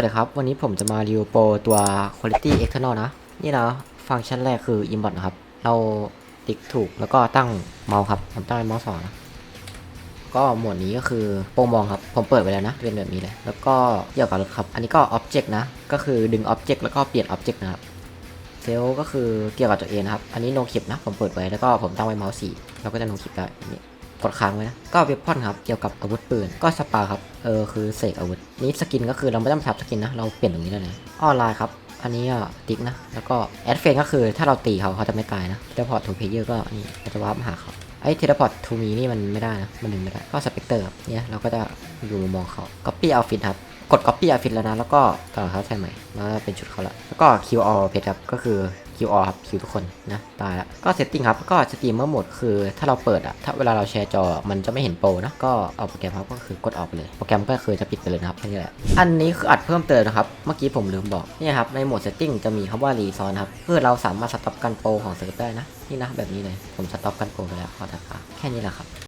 วัสดีครับ วันนี้ผมจะมารีวิวโปรตัว Quality External นะ นี่นะฟังก์ชันแรกคือ Inbot นะครับ เราติ๊กถูกแล้วก็ตั้งเมาส์ครับผมตั้งเป็นเมาส์สองนะก็หมวดนี้ก็คือโปรมองครับ ผมเปิดไว้แล้วนะ เป็นแบบนี้เลย แล้วก็เกี่ยวกับรถครับ อันนี้ก็ Object นะ ก็คือดึง Object แล้วก็เปลี่ยน Object นะครับเซลก็คือเกี่ยวกับตัวเองนะครับ อันนี้โนคลิปนะ ผมเปิดไว้แล้วก็ผมตั้งไว้เมาส์สี่เราก็จะโนคลิปได้อย่างนี้ กดค้างไว้นะก็เว็บพอนครับเกี่ยวกับอาวุธปืนก็สปาครับเออคือเสกอาวุธนี้สกินก็คือเราไม่ต้องทับสกินนะเราเปลี่ยนตรงนี้ได้เลยออนไลน์ครับอันนี้ติ๊กนะ แล้วก็แอดเฟนก็คือถ้าเราตีเขาเขาจะไม่ตายนะเทเลพอร์ตทูเพเยอร์ก็นี่เราจะวาร์ปหาเขาไอ้เทเลพอร์ตทูมีนี่มันไม่ได้นะมันดึงไม่ได้ก็สเปกเตอร์ครับเนี่ยเราก็จะอยู่มองเขา Copy Outfit ครับกด Copy Outfit แล้วนะ แล้วก็ต่อเขาใช่ไหมแล้วเป็นชุดเขาละแล้วก็ Q all เพจครับ ก็คือ Q all ครับ Q ทุกคนนะตายละก็ Setting ครับก็สตรีมเมอร์โหมดคือถ้าเราเปิดอะถ้าเวลาเราแชร์จอมันจะไม่เห็นโปรนะก็เอาโปรแกรมครับก็คือกดออกไปเลยโปรแกรมก็คือจะปิดไปเลยนะครับแค่นี้แหละอันนี้คืออัดเพิ่มเติมนะครับเมื่อกี้ผมลืมบอกนี่ครับในโหมด Setting จะมีคำว่า r e s o u r c e ครับเพื่อเราสามารถสต็อปกันโปรของเซิร์ฟได้นะนี่นะแบบนี้เลยผมสต็อปกันโปรไปแล้วขอตัดขาแค่นี้แหละครับ